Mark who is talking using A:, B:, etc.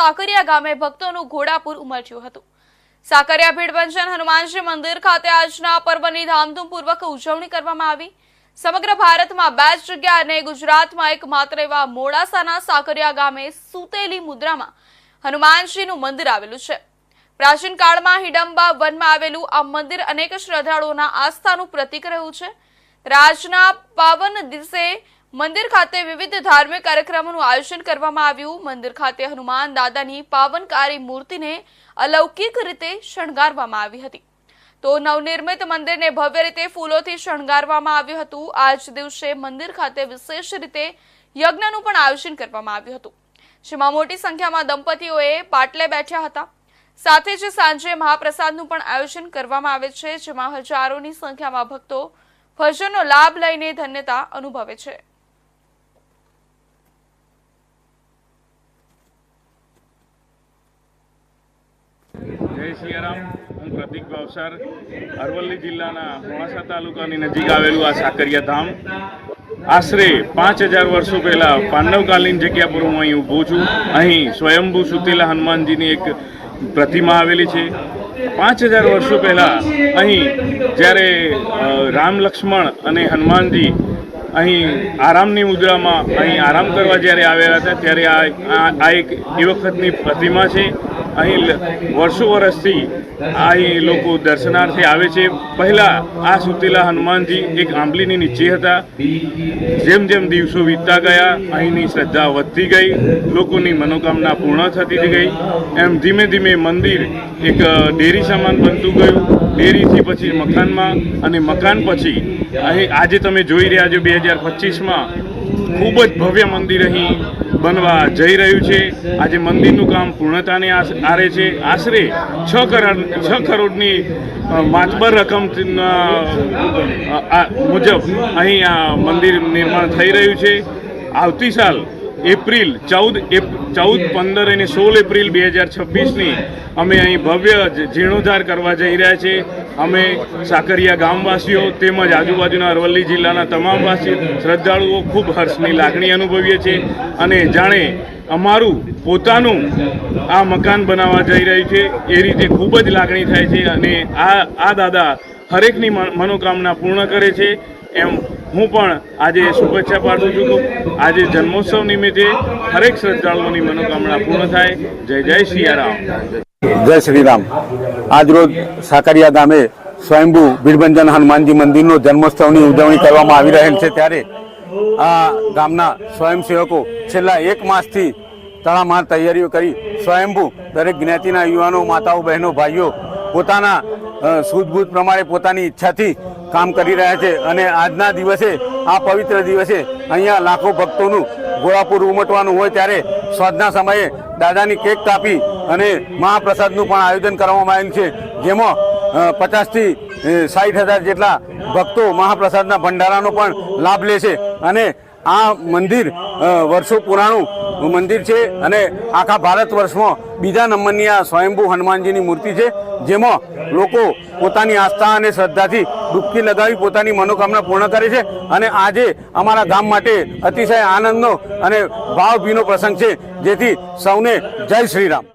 A: સાકરિયા ગામે ભક્તોનું ઘોડાપુર ઉમટ્યું હતું. સાકરિયા ભીડભંજન હનુમાનજી મંદિર ખાતે આજના પર્વની ધામધૂમપૂર્વક ઉજવણી કરવામાં આવી. સમગ્ર ભારતમાં બે જ જગ્યા અને ગુજરાતમાં એકમાત્ર એવા મોડાસાના સાકરિયા ગામે સૂતેલી મુદ્રામાં હનુમાનજીનું મંદિર આવેલું છે. પ્રાચીન કાળમાં હિડમ્બા વનમાં આવેલું આ મંદિર અનેક શ્રદ્ધાળુઓના આસ્થાનું પ્રતીક રહ્યું છે. રાજના પાવન દિવસે મંદિર ખાતે વિવિધ ધાર્મિક કાર્યક્રમોનું આયોજન કરવામાં આવ્યું. મંદિર ખાતે હનુમાન દાદાની પાવનકારી મૂર્તિને અલૌકિક રીતે શણગારવામાં આવી હતી. તો નવનિર્મિત મંદિરને ભવ્ય રીતે ફૂલોથી શણગારવામાં આવ્યું હતું. આજ દિવસે મંદિર ખાતે વિશેષ રીતે યજ્ઞનું પણ આયોજન કરવામાં આવ્યું હતું. જેમાં મોટી સંખ્યામાં દંપતીઓએ પાટલે બેઠ્યા હતા. સાથે જ સાંજે મહાપ્રસાદનું પણ આયોજન કરવામાં આવે છે, જેમાં હજારોની સંખ્યામાં ભક્તો ભજનનો લાભ લઈને ધન્યતા અનુભવે છે
B: જય સિયારામ હું પ્રતિક ભાવસાર અરવલ્લી જિલ્લાના મોડાસા તાલુકાની નજીક આવેલું આ સાકરિયા ધામ. આશરે પાંચ હજાર વર્ષો પહેલાં પાંડવકાલીન જગ્યા પર હું અહીં ઊભો છું. અહીં સ્વયંભૂ સુતેલા હનુમાનજીની એક પ્રતિમા આવેલી છે. પાંચ હજાર વર્ષો પહેલાં અહીં જ્યારે રામ લક્ષ્મણ અને હનુમાનજી અહીં આરામની મુદ્રામાં અહીં આરામ કરવા જ્યારે આવેલા હતા, ત્યારે આ એક એ વખતની પ્રતિમા છે. અહીં વર્ષો વર્ષથી અહીં લોકો દર્શનાર્થે આવે છે. પહેલાં આ સુતેલા હનુમાનજી એક આંબલીની નીચે હતા. જેમ જેમ દિવસો વીતતા ગયા, અહીંની શ્રદ્ધા વધતી ગઈ, લોકોની મનોકામના પૂર્ણ થતી ગઈ. એમ ધીમે ધીમે મંદિર એક ડેરી સમાન બનતું ગયું. ડેરીથી પછી મકાનમાં અને મકાન પછી અહીં આજે તમે જોઈ રહ્યા છો, બે હજાર પચીસમાં ખૂબ જ ભવ્ય મંદિર અહીં બનવા જઈ રહ્યું છે. આજે મંદિરનું કામ પૂર્ણતાને આરે છે. આશરે છ કરોડ છ કરોડની માતબર રકમ મુજબ અહીં આ મંદિર નિર્માણ થઈ રહ્યું છે. આવતી સાલ એપ્રિલ ચૌદ એપ- ચૌદ, પંદર અને સોળ એપ્રિલ બે હજાર છવ્વીસની અમે અહીં ભવ્ય જીર્ણોદ્ધાર કરવા જઈ રહ્યા છે અમે સાકરિયા ગામવાસીઓ તેમજ આજુબાજુના અરવલ્લી જિલ્લાના તમામ વાસી શ્રદ્ધાળુઓ ખૂબ હર્ષની લાગણી અનુભવીએ છીએ અને જાણે અમારું પોતાનું આ મકાન બનાવવા જઈ રહ્યું છે. એ રીતે ખૂબ જ લાગણી થાય છે અને આ આ દાદા હરેકની મનોકામના પૂર્ણ કરે છે. એમ હું પણ આજે શુભેચ્છા પાઠવું છું. આજે જન્મોત્સવ નિમિત્તે હરેક શ્રદ્ધાળુઓની મનોકામના પૂર્ણ થાય. જય જય સિયારામ
C: જય શ્રી રામ આજરોજ સાકરિયા ગામે સ્વયંભૂ ભીડભંજન હનુમાનજી મંદિરનો જન્મોત્સવની ઉજવણી કરવામાં આવી રહેલ છે ત્યારે આ ગામના સ્વયંસેવકો છેલ્લા એક માસથી તળામાર તૈયારીઓ કરી સ્વયંભૂ દરેક જ્ઞાતિના યુવાનો, માતાઓ, બહેનો, ભાઈઓ પોતાના સૂઝબૂઝ પ્રમાણે પોતાની ઈચ્છાથી કામ કરી રહ્યા છે. અને આજના દિવસે, આ પવિત્ર દિવસે અહીંયા લાખો ભક્તોનું ગોળાપુર ઉમટવાનું હોય ત્યારે સાંજના સમયે દાદાની કેક કાપી અને મહાપ્રસાદનું પણ આયોજન કરવામાં આવ્યું છે. જેમાં પચાસથી સાઠ હજાર જેટલા ભક્તો મહાપ્રસાદના ભંડારાનો પણ લાભ લે છે. અને આ મંદિર વર્ષો પુરાણું મંદિર છે અને આખા ભારત વર્ષમાં બીજા નંબરની આ સ્વયંભૂ હનુમાનજીની મૂર્તિ છે. જેમાં લોકો પોતાની આસ્થા અને શ્રદ્ધાથી ડૂબકી લગાવી પોતાની મનોકામના પૂર્ણ કરે છે અને આજે અમારા ગામ માટે અતિશય આનંદનો અને ભાવભીનો પ્રસંગ છે જેથી સૌને જય શ્રી રામ